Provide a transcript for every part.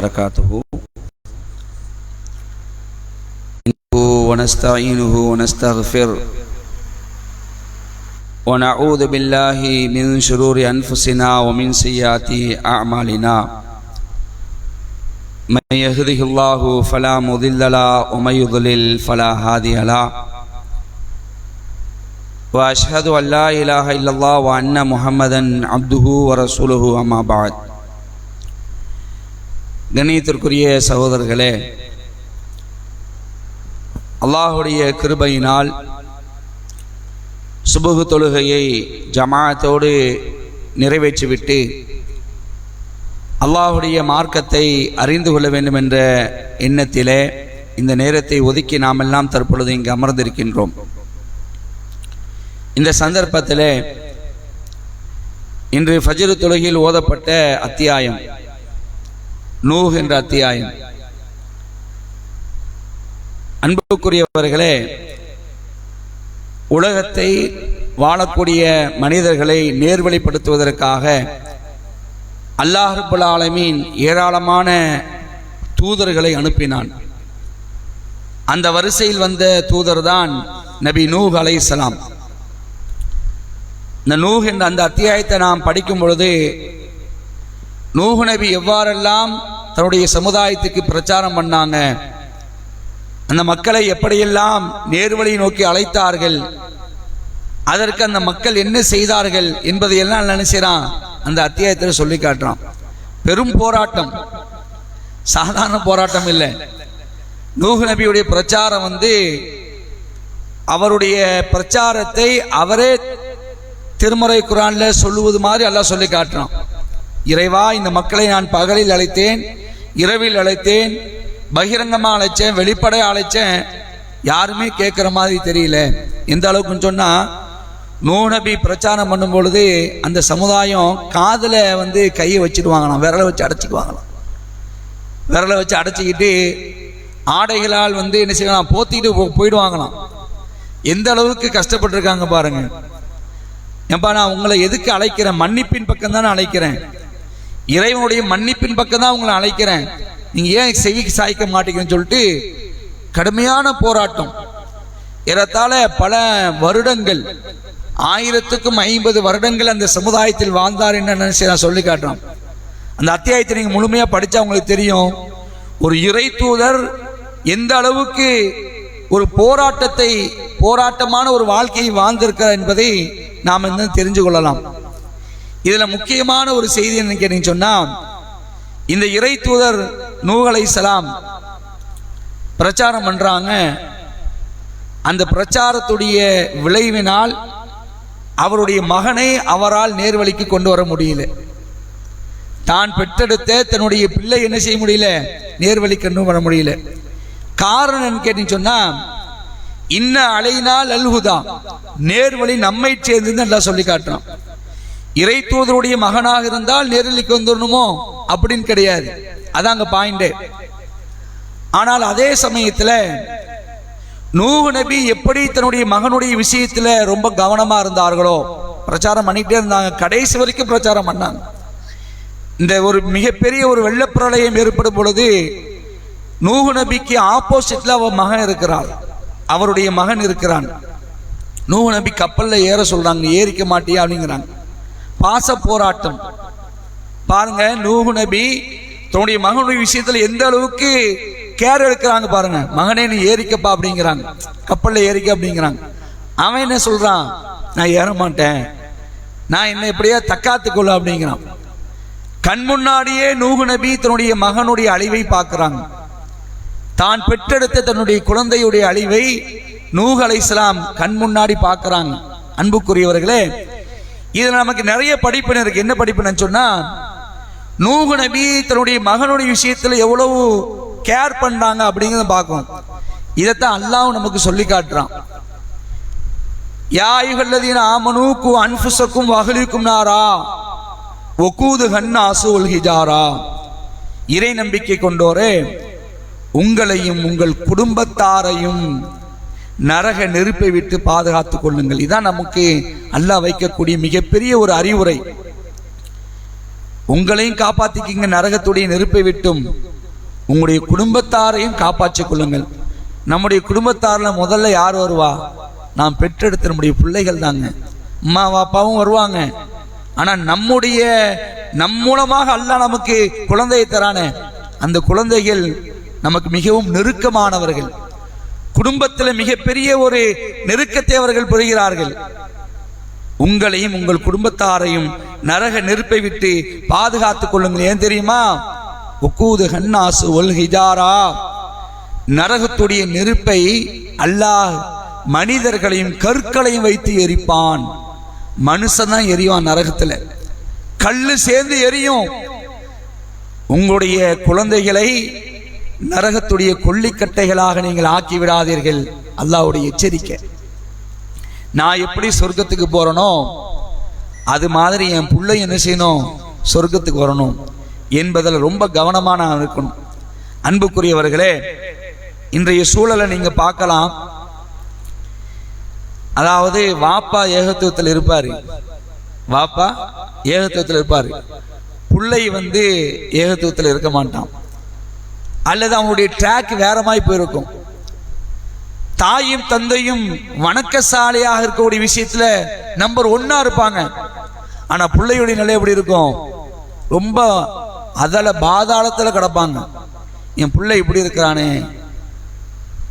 وبركاته. ونستعينه ونستغفر ونعوذ بالله من شرور أنفسنا ومن سيئات أعمالنا. من يهده الله فلا مضل له ومن يضلل فلا هادي له. وأشهد أن لا إله إلا الله وأن محمدا عبده ورسوله أما بعد. கணியத்திற்குரிய சகோதரர்களே அல்லாஹுடைய கிருபையினால் சுபுகு தொழுகையை ஜமாத்தோடு நிறைவேற்றிவிட்டு அல்லாஹுடைய மார்க்கத்தை அறிந்து கொள்ள வேண்டும் என்ற எண்ணத்திலே இந்த நேரத்தை ஒதுக்கி நாம் எல்லாம் தற்பொழுது இங்கு அமர்ந்திருக்கின்றோம். இந்த சந்தர்ப்பத்தில் இன்று ஃபஜ்ரு தொழுகையில் ஓதப்பட்ட அத்தியாயம். நூஹ் என்ற அத்தியாயம். அன்புக்குரியவர்களே உலகத்தை வாழக்கூடிய மனிதர்களை நேர்வழிப்படுத்துவதற்காக அல்லாஹபுல் ஆலமீன் ஏராளமான தூதர்களை அனுப்பினான். அந்த வரிசையில் வந்த தூதர் தான் நபி நூஹ் அலைஹிஸ்ஸலாம் இந்த நூஹ் என்ற அந்த அத்தியாயத்தை நாம் படிக்கும் பொழுது நூஹ் நபி எவ்வாறெல்லாம் தன்னுடைய சமுதாயத்துக்கு பிரச்சாரம் பண்ணாங்க. அந்த மக்களை எப்படியெல்லாம் நேர்வழி நோக்கி அழைத்தார்கள் அதற்கு அந்த மக்கள் என்ன செய்தார்கள் என்பதை எல்லாம் நினைச்சான் அந்த அத்தியாயத்தில் சொல்லி காட்டுறான். பெரும் போராட்டம். சாதாரண போராட்டம் இல்லை. நூஹ் நபியுடைய பிரச்சாரம் வந்து அவருடைய பிரச்சாரத்தை அவரே திருமறை குரான்ல சொல்லுவது மாதிரி எல்லாம் சொல்லி காட்டுறான். இறைவா இந்த மக்களை நான் பகலில் அழைத்தேன் இரவில் அழைத்தேன் பகிரங்கமாக அழைச்சேன் வெளிப்படை அழைச்சேன். யாருமே கேட்குற மாதிரி தெரியல. எந்த அளவுக்குன்னு சொன்னால் நூநபி பிரச்சாரம் பண்ணும் பொழுது அந்த சமுதாயம் காதில் வந்து கையை வச்சுடுவாங்களாம் விரலை வச்சு அடைச்சிக்குவாங்களாம் விரலை வச்சு அடைச்சிக்கிட்டு ஆடைகளால் வந்து என்ன செய்யலாம் போத்திக்கிட்டு போ- போயிடுவாங்களாம். எந்த அளவுக்கு கஷ்டப்பட்டிருக்காங்க பாருங்கள் ஏன்பா நான் உங்களை எதுக்கு அழைக்கிறேன்? மன்னிப்பின் பக்கம் தானே அழைக்கிறேன். இறைவனுடைய மன்னிப்பின் பக்கம் தான் உங்களை அழைக்கிறேன். நீங்க ஏன் செவிக்கு சாய்க்க மாட்டீங்கன்னு சொல்லிட்டு கடுமையான போராட்டம். ஏறத்தாழ பல வருடங்கள் ஆயிரத்துக்கும் ஐம்பது வருடங்கள் அந்த சமுதாயத்தில் வாழ்ந்தார் என்ன நினைச்சு நான் சொல்லி காட்டுறோம் அந்த அத்தியாயத்தை நீங்க முழுமையா படிச்சா உங்களுக்கு தெரியும். ஒரு இறை தூதர் எந்த அளவுக்கு ஒரு போராட்டத்தை போராட்டமான ஒரு வாழ்க்கையை வாழ்ந்திருக்கிறார் என்பதை நாம் இன்னும் தெரிஞ்சு கொள்ளலாம். இதுல முக்கியமான ஒரு செய்தி என்ன கேட்டீங்கன்னு சொன்னா இந்த இறை தூதர் நூகலை சலாம் பிரச்சாரம் பண்றாங்க. அந்த பிரச்சாரத்துடைய விளைவினால் அவருடைய மகனை அவரால் நேர்வழிக்கு கொண்டு வர முடியல. தான் பெற்றெடுத்த தன்னுடைய பிள்ளை என்ன செய்ய முடியல? நேர்வழிக்கு கொண்டு வர முடியல. காரணம் என்ன கேட்டீங்கன்னு சொன்னா இன்ன அலைனால் அல்ஹுதா நேர்வழி நம்மை சேர்ந்து நல்லா சொல்லி காட்டுறான். இறை தூதருடைய மகனாக இருந்தால் நேர்வழிக்கு வந்துடணுமோ அப்படின்னு கிடையாது. அதான் அங்க பாயிண்டே ஆனால் அதே சமயத்துல நூஹ் நபி எப்படி தன்னுடைய மகனுடைய விஷயத்துல ரொம்ப கவனமா இருந்தார்களோ? பிரச்சாரம் பண்ணிட்டே இருந்தாங்க. கடைசி வரைக்கும் பிரச்சாரம் பண்ணாங்க. இந்த ஒரு மிகப்பெரிய ஒரு வெள்ளப்பிரளயம் ஏற்படும் பொழுது நூஹ் நபிக்கு ஆப்போசிட்ல அவர் மகன் இருக்கிறாள் அவருடைய மகன் இருக்கிறான். நூஹ் நபி கப்பலில் ஏற சொல்றாங்க. ஏறிக்க மாட்டியா அப்படிங்கிறாங்க. பாச போராட்டம் பாருங்க நூகு நபி தன்னுடைய மகனுடைய விஷயத்துல எந்த அளவுக்கு கேர் எடுக்கிறாங்க பாருங்க. மகனே நீ ஏறிக்கப்பா அப்படிங்கிறாங்க. கப்பல்ல ஏறிக்க அப்படிங்கிறாங்க. அவன் என்ன சொல்றான்? நான் ஏற மாட்டேன். நான் என்ன எப்படியா தக்காத்துக்கொள்ள அப்படிங்கிறான். கண் முன்னாடியே நூகு நபி தன்னுடைய மகனுடைய அழிவை பார்க்கிறாங்க. தான் பெற்றெடுத்த தன்னுடைய குழந்தையுடைய அழிவை நூஹ் இஸ்லாம் கண் முன்னாடி பார்க்கிறாங்க. அன்புக்குரியவர்களே இதில் நமக்கு நிறைய படிப்பினை இருக்கு. என்ன படிப்பினைன்னு சொன்னா நூகு நபி தன்னுடைய மகனுடைய விஷயத்தில் எவ்வளவு கேர் பண்ணாங்க அப்படிங்கிறத பார்க்கணும். இதைத்தான் அல்லாவும் நமக்கு சொல்லி காட்டுறான். யாயுகல்லதீன ஆமனூக்கு அன்புசக்கும் வகலிக்கும் நாரா ஒக்கூது ஹன்னாசு உல் இறை நம்பிக்கை கொண்டோரே உங்களையும் உங்கள் குடும்பத்தாரையும் நரக நெருப்பை விட்டு பாதுகாத்து கொள்ளுங்கள். இதான் நமக்கு அல்லாஹ் வைக்கக்கூடிய மிகப்பெரிய ஒரு அறிவுரை. உங்களையும் காப்பாற்றிக்கிங்க நரகத்துடைய நெருப்பை விட்டும். உங்களுடைய குடும்பத்தாரையும் காப்பாற்றிக் கொள்ளுங்கள். நம்முடைய குடும்பத்தாரில் முதல்ல யார் வருவா? நாம் பெற்றெடுத்த நம்முடைய பிள்ளைகள் தாங்க. அம்மா அப்பாவும் வருவாங்க. ஆனால் நம்முடைய நம் மூலமாக அல்லாஹ் நமக்கு குழந்தையை தரானே. அந்த குழந்தைகள் நமக்கு மிகவும் நெருக்கமானவர்கள். குடும்பத்தில் மிகப்பெரிய ஒரு நெருக்கத்தை அவர்கள் பெறுகிறார்கள். உங்களையும் உங்கள் குடும்பத்தாரையும் நரக நெருப்பை விட்டு பாதுகாத்துக் கொள்ளுங்கள். ஏன் தெரியுமா? உக்கூது ஹன்னாசு ஒல் ஹிஜாரா. நரகத்துடைய நெருப்பை அல்லாஹ் மனிதர்களையும் கற்களையும் வைத்து எரிப்பான். மனுஷன் தான் எரிவான் நரகத்தில். கல் சேர்ந்து எரியும். உங்களுடைய குழந்தைகளை நரகத்துடைய கொல்லிக்கட்டைகளாக நீங்கள் ஆக்கி விடாதீர்கள் அல்லாவுடைய எச்சரிக்கை. நான் எப்படி சொர்க்கத்துக்கு போறேனோ அது மாதிரி என் பிள்ளை என்ன செய்யணும்? சொர்க்கத்துக்கு வரணும் என்பதில் ரொம்ப கவனமாக நான் இருக்கணும். அன்புக்குரியவர்களே இன்றைய சூழலை நீங்கள் பார்க்கலாம். அதாவது வாப்பா ஏகத்துவத்தில் இருப்பார். வாப்பா ஏகத்துவத்தில் இருப்பார். பிள்ளை வந்து ஏகத்துவத்தில் இருக்க மாட்டான். அல்லது அவனுடைய ட்ராக் வேறமாய் போயிருக்கும். தாயும் தந்தையும் வணக்கசாலையாக இருக்கக்கூடிய விஷயத்துல நம்பர் ஒன்னா இருப்பாங்க. ஆனா பிள்ளையுடைய நிலை எப்படி இருக்கும்? ரொம்ப அதில் பாதாளத்தில் கிடப்பாங்க. என் பிள்ளை இப்படி இருக்கிறானே.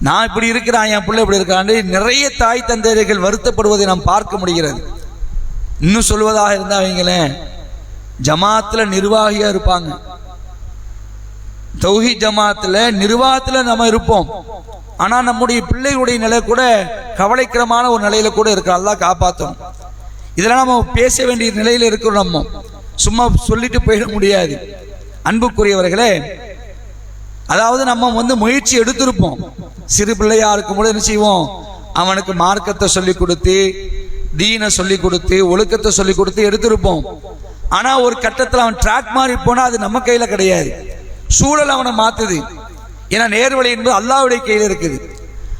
நான் இப்படி இருக்கிறான் என் பிள்ளை இப்படி இருக்கிறான் நிறைய தாய் தந்தையர்கள் வருத்தப்படுவதை நாம் பார்க்க முடிகிறது. இன்னும் சொல்வதாக இருந்தா வைங்களேன் ஜமாத்துல நிர்வாகியாக இருப்பாங்க. தௌஹி ஜமாத்தில் நிர்வாகத்தில் நம்ம இருப்போம். ஆனால் நம்முடைய பிள்ளைகளுடைய நிலை கூட கவலைக்கிரமான ஒரு நிலையில கூட இருக்கு அல்லா காப்பாற்றும் இதெல்லாம் நம்ம பேச வேண்டிய நிலையில் இருக்கிறோம் நம்ம. சும்மா சொல்லிட்டு போயிட முடியாது. அன்புக்குரியவர்களே அதாவது நம்ம வந்து முயற்சி எடுத்திருப்போம். சிறு பிள்ளையா இருக்கும்போது என்ன செய்வோம்? அவனுக்கு மார்க்கத்தை சொல்லி கொடுத்து தீனை சொல்லி கொடுத்து ஒழுக்கத்தை சொல்லி கொடுத்து எடுத்திருப்போம். ஆனால் ஒரு கட்டத்தில் அவன் ட்ராக் மாறி போனால் அது நம்ம கையில் கிடையாது. சூழல் அவனை மாற்றுது ஏன்னா நேர்வழி என்பது அல்லாவுடைய கையில் இருக்குது.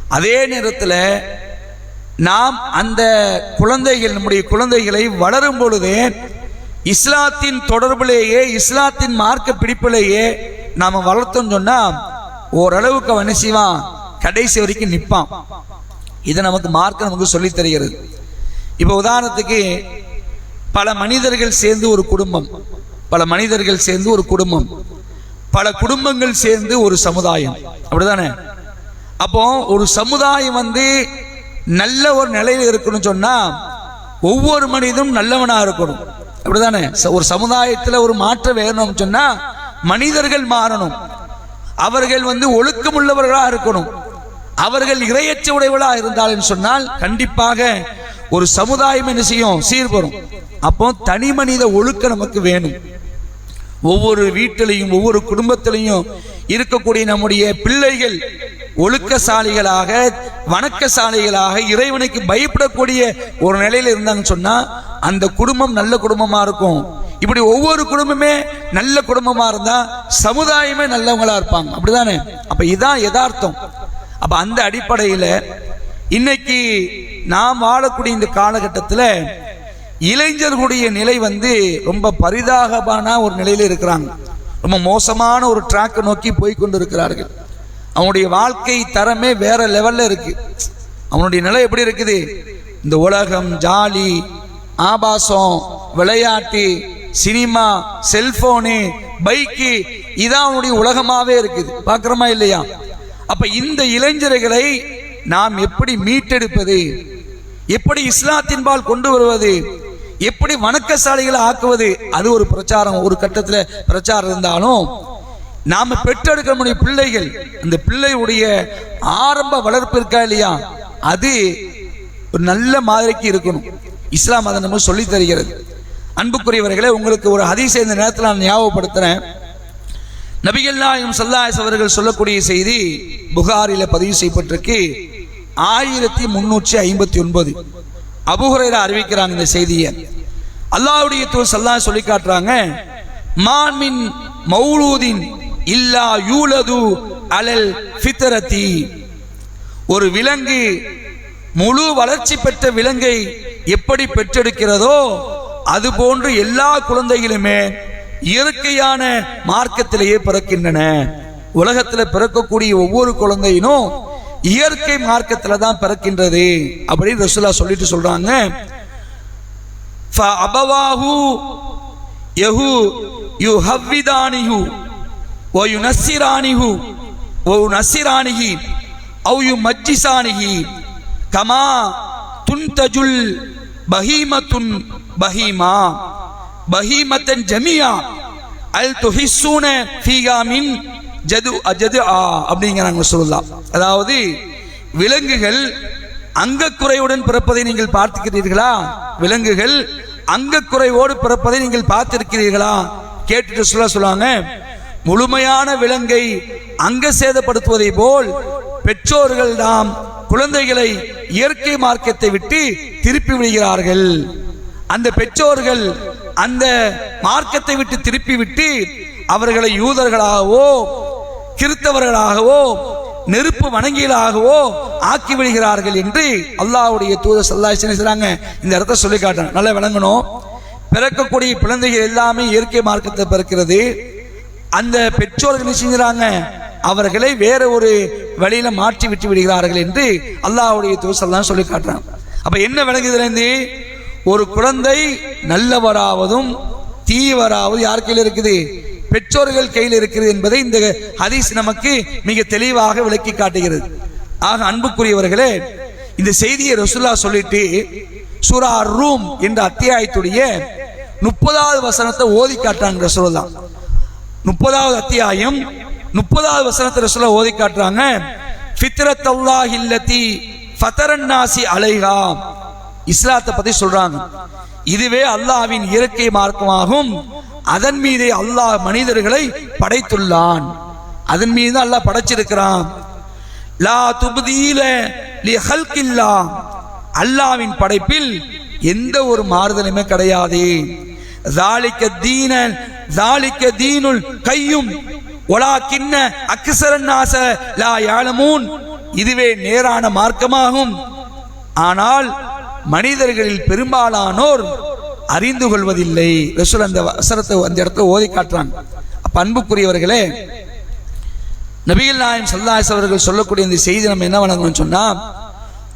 அதே நேரத்தில் நாம் அந்த குழந்தைகள் நம்முடைய குழந்தைகளை வளரும் பொழுதே இஸ்லாத்தின் தொடர்பிலேயே இஸ்லாத்தின் மார்க்க பிடிப்பிலேயே நாம் வளர்த்தோம்னு சொன்னால் ஓரளவுக்கு அவன் செய்வான்? கடைசி வரைக்கும் நிற்பான் இதை நமக்கு மார்க்க நமக்கு சொல்லித் தருகிறது. இப்போ உதாரணத்துக்கு பல மனிதர்கள் சேர்ந்து ஒரு குடும்பம். பல மனிதர்கள் சேர்ந்து ஒரு குடும்பம். பல குடும்பங்கள் சேர்ந்து ஒரு சமுதாயம். அப்படிதானே? அப்போ ஒரு சமுதாயம் வந்து நல்ல ஒரு நிலையில் இருக்கணும்னு சொன்னா ஒவ்வொரு மனிதனும் நல்லவனாக இருக்கணும். அப்படிதானே? ச- ஒரு சமுதாயத்தில் ஒரு மாற்றம் வேணும்னு சொன்னா மனிதர்கள் மாறணும். அவர்கள் வந்து ஒழுக்கம் உள்ளவர்களாக இருக்கணும். அவர்கள் இரையற்ற உடையவர்களா இருந்தால் சொன்னால் கண்டிப்பாக ஒரு சமுதாயம் என்ன செய்யும்? சீர்பெறும் அப்போ தனி மனித ஒழுக்கம் நமக்கு வேணும். ஒவ்வொரு வீட்டிலையும் ஒவ்வொரு குடும்பத்திலையும் இருக்கக்கூடிய நம்முடைய பிள்ளைகள் ஒழுக்கசாலிகளாக வணக்கசாலிகளாக இறைவனுக்கு பயப்படக்கூடிய ஒரு நிலையில இருந்தாங்கன்னு சொன்னா அந்த குடும்பம் நல்ல குடும்பமா இருக்கும். இப்படி ஒவ்வொரு குடும்பமே நல்ல குடும்பமா இருந்தா சமுதாயமே நல்லவங்களா இருப்பாங்க. அப்படிதானே? அப்ப இதான் யதார்த்தம். அப்ப அந்த அடிப்படையில இன்னைக்கு நாம் வாழக்கூடிய இந்த காலகட்டத்தில் இளைஞர்களுடைய நிலை வந்து ரொம்ப பரிதாகமான ஒரு நிலையில் இருக்கிறாங்க. ரொம்ப மோசமான ஒரு ட்ராக்கை நோக்கி போய் கொண்டு இருக்கிறார்கள் அவனுடைய வாழ்க்கை தரமே வேற லெவல்ல இருக்கு. அவனுடைய நிலை எப்படி இருக்குது? இந்த உலகம் ஜாலி ஆபாசம் விளையாட்டு சினிமா செல்போனு பைக்கு இதான் அவனுடைய உலகமாகவே இருக்குது. பார்க்குறோமா இல்லையா? அப்போ இந்த இளைஞர்களை நாம் எப்படி மீட்டெடுப்பது? எப்படி இஸ்லாத்தின்பால் கொண்டு வருவது? எப்படி வணக்கசாலிகளை ஆக்குவது? அது ஒரு பிரச்சாரம். ஒரு கட்டத்தில் பிரச்சாரம் இருந்தாலும் நாம பெற்றெடுக்க பிள்ளைகள். அந்த பிள்ளையுடைய ஆரம்ப வளர்ப்பு இருக்கா இல்லையா? அது ஒரு நல்ல மாதிரிக்கு இருக்கணும். இஸ்லாம் அதை நம்ம சொல்லி தருகிறது. அன்புக்குரியவர்களே உங்களுக்கு ஒரு அதிசய இந்த நேரத்தில் நான் ஞாபகப்படுத்துறேன். நபிகள் நாயகம் சல்லாஸ் அவர்கள் சொல்லக்கூடிய செய்தி புகாரில பதிவு செய்யப்பட்டிருக்கு. ஆயிரத்தி முன்னூற்றி ஐம்பத்தி ஒன்பது. அபுஹுரைரா அறிவிக்கிறாங்க இந்த செய்தியை. அல்லாவுடைய தூர் சல்லா சொல்லி காட்டுறாங்க மான்மின் மௌலூதின் இல்லா யூலது அலல் ஃபித்ரதி. ஒரு விலங்கு முழு வளர்ச்சி பெற்ற விலங்கை எப்படி பெற்றெடுக்கிறதோ அது போன்று எல்லா குழந்தைகளுமே இயற்கையான மார்க்கத்திலேயே பிறக்கின்றன. உலகத்தில் பிறக்கக்கூடிய ஒவ்வொரு குழந்தையினும் இயற்கை மார்க்கத்துல தான் பிறக்கின்றது அப்படின்னு ரசூலா சொல்லிட்டு சொல்றாங்க ஃபஅபவாஹு யஹு யுஹவ்விதானிஹு வயுனஸ்ஸிரானிஹு வயுனஸ்ஸிரானிஹி அவு யுமஜ்ஜிசானிஹி கமா துன்தஜுல் பஹீமத்துன் பஹீமா பஹீமத்தன் ஜமியா அல் துஹிஸ்ஸூன ஃபீஹா மின் ஜது அஜது ஆ அப்படிங்கிறாங்க சொல்லலாம். அதாவது விலங்குகள் அங்கக்குறையுடன் பிறப்பதை நீங்கள் பார்த்துக்கிறீர்களா விலங்குகள் அங்கக்குறையோடு பிறப்பதை நீங்கள் பார்த்திருக்கிறீர்களா? கேட்டுட்டு சொல்ல சொல்லுவாங்க முழுமையான விலங்கை அங்க சேதப்படுத்துவதை போல் பெற்றோர்கள் தாம் குழந்தைகளை இயற்கை மார்க்கத்தை விட்டு திருப்பி விடுகிறார்கள். அந்த பெற்றோர்கள் அந்த மார்க்கத்தை விட்டு திருப்பி விட்டு அவர்களை யூதர்களாகவோ கிறித்தவர்களாகவோ நெருப்பு வணங்கியலாகவோ ஆக்கி விடுகிறார்கள் என்று அல்லாஹ்வுடைய தூத சல்லாஹ் செய்றாங்க இந்த இடத்த சொல்லி காட்டுறேன். நல்லா விளங்கணும். பிறக்கக்கூடிய குழந்தைகள் எல்லாமே இயற்கை மார்க்கத்தை பிறக்கிறது. அந்த பெற்றோர்கள் செஞ்சுறாங்க? அவர்களை வேற ஒரு வழியில மாற்றி விட்டு விடுகிறார்கள் என்று அல்லாவுடைய தூசல்லாம் சொல்லி காட்டுறாங்க. அப்ப என்ன விளங்குதுலேருந்து ஒரு குழந்தை நல்லவராவதும் தீவராவது யார் கையில் இருக்குது? பெற்றோர்கள் கையில் இருக்கிறது என்பதை இந்த ஹதீஸ் நமக்கு மிக தெளிவாக விளக்கி காட்டுகிறது. ஆக அன்புக்குரியவர்களே இந்த செய்தியை ரசுல்லா சொல்லிட்டு சூரா ரூம் என்ற அத்தியாயத்துடைய முப்பதாவது வசனத்தை ஓதி காட்டுறாங்க ரசூல்லா முப்பதாவது அத்தியாயம் முப்பதாவது வசனத்தை ரசூலா ஓதி காட்டுறாங்க. ஃபித்ரத் அல்லாஹ் இல்லதி ஃபதரன்னாசி அலைஹா. இஸ்லாத்தை பத்தி சொல்றாங்க. இதுவே அல்லாஹ்வின் இயற்கை மார்க்கமாகும். அதன் மீதே அல்லாஹ் மனிதர்களை படைத்துள்ளான். அதன் மீது தான் அல்லாஹ் படைச்சிருக்கிறான். லா துபதீல லி ஹல்கில்லா. அல்லாஹ்வின் படைப்பில் எந்த ஒரு மாறுதலுமே கிடையாது. தாலிக்க தீன தாலிக்க தீனுல் கையும் ஒலா கிண்ண அக்சரன் நாச லா யாழமூன் இதுவே நேரான மார்க்கமாகும். ஆனால் மனிதர்களில் பெரும்பாலானோர் அறிந்து கொள்வதில்லை. ரசூல் அந்த வசனத்தை அந்த இடத்துல ஓதி காட்டுறாங்க அப்ப அன்புக்குரியவர்களே நபிகள் நாயம் சல்லாஸ் அவர்கள் சொல்லக்கூடிய இந்த செய்தி நம்ம என்ன வழங்கணும்னு சொன்னால்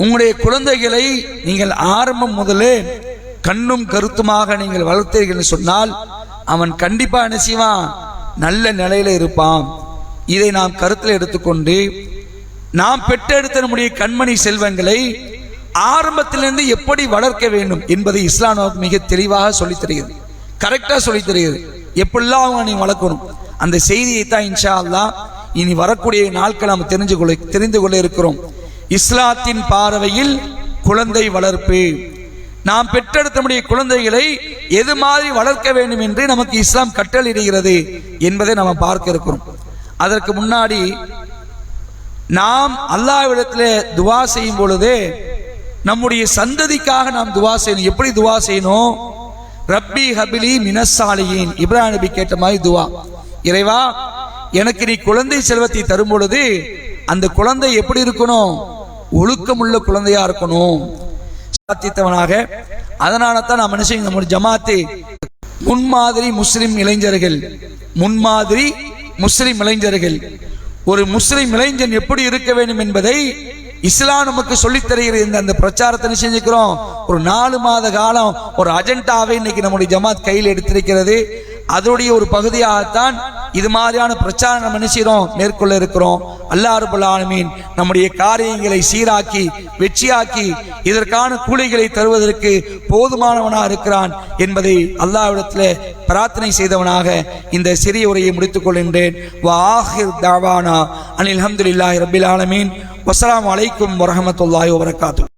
உங்களுடைய குழந்தைகளை நீங்கள் ஆரம்பம் முதலே கண்ணும் கருத்துமாக நீங்கள் வளர்த்தீர்கள் சொன்னால் அவன் கண்டிப்பாக என்ன செய்வான்? நல்ல நிலையில இருப்பான். இதை நாம் கருத்தில் எடுத்துக்கொண்டு நாம் பெற்றெடுத்த நம்முடைய கண்மணி செல்வங்களை ஆரம்பத்திலிருந்து எப்படி வளர்க்க வேண்டும் என்பதை இஸ்லாம் நமக்கு மிக தெளிவாக சொல்லித் தருகிறது. கரெக்டாக சொல்லித் தருகிறது. எப்படிலாம் அவங்க நீ வளர்க்கணும்? அந்த செய்தியை தான் இன்ஷா அல்லா இனி வரக்கூடிய நாட்கள் நாம் தெரிஞ்சு கொள்ள தெரிந்து கொள்ள இருக்கிறோம். இஸ்லாத்தின் பார்வையில் குழந்தை வளர்ப்பு. நாம் பெற்றெடுத்த முடிய குழந்தைகளை எது மாதிரி வளர்க்க வேண்டும் என்று நமக்கு இஸ்லாம் கட்டளையிடுகிறது என்பதை நாம் பார்க்க இருக்கிறோம். அதற்கு முன்னாடி நாம் அல்லாஹ்விடத்தில் துவா செய்யும் பொழுது நம்முடைய சந்ததிக்காக நாம் துவா செய்யணும். எப்படி துவா செய்யணும்? ரப்பி ஹபிலி மினசாலியின் இப்ராஹிம் நபி கேட்ட மாதிரி துவா. இறைவா எனக்கு நீ குழந்தை செல்வத்தை தரும் பொழுது அந்த குழந்தை எப்படி இருக்கணும்? ஒழுக்கமுள்ள குழந்தையா இருக்கணும். சாத்தித்தவனாக அதனால தான் நான் மனுஷன் நம்முடைய ஜமாத்து. முன்மாதிரி முஸ்லிம் இளைஞர்கள். முன்மாதிரி முஸ்லிம் இளைஞர்கள். ஒரு முஸ்லிம் இளைஞன் எப்படி இருக்க வேண்டும் என்பதை இஸ்லாம் நமக்கு சொல்லித் தருகிற இந்த அந்த பிரச்சாரத்தை செஞ்சுக்கிறோம்? ஒரு நாலு மாத காலம் ஒரு அஜெண்டாவை இன்னைக்கு நம்முடைய ஜமாத் கையில் எடுத்திருக்கிறது. அதனுடைய ஒரு பகுதியாகத்தான் இது மாதிரியான பிரச்சாரம் நம்ம நினைச்சிடும் மேற்கொள்ள இருக்கிறோம். அல்லாஹ் ஆலமீன் நம்முடைய காரியங்களை சீராக்கி வெற்றியாக்கி இதற்கான கூலிகளை தருவதற்கு போதுமானவனாக இருக்கிறான் என்பதை அல்லாவிடத்தில் பிரார்த்தனை செய்தவனாக இந்த சிறிய உரையை முடித்துக் கொள்கின்றேன். வாஹிர் தாவானா அனில் அஹமதுல்லாஹி ரபில் ஆலமீன். வசலாம் அலைக்கும் வரஹமத்துல்லாஹி வரகாத்து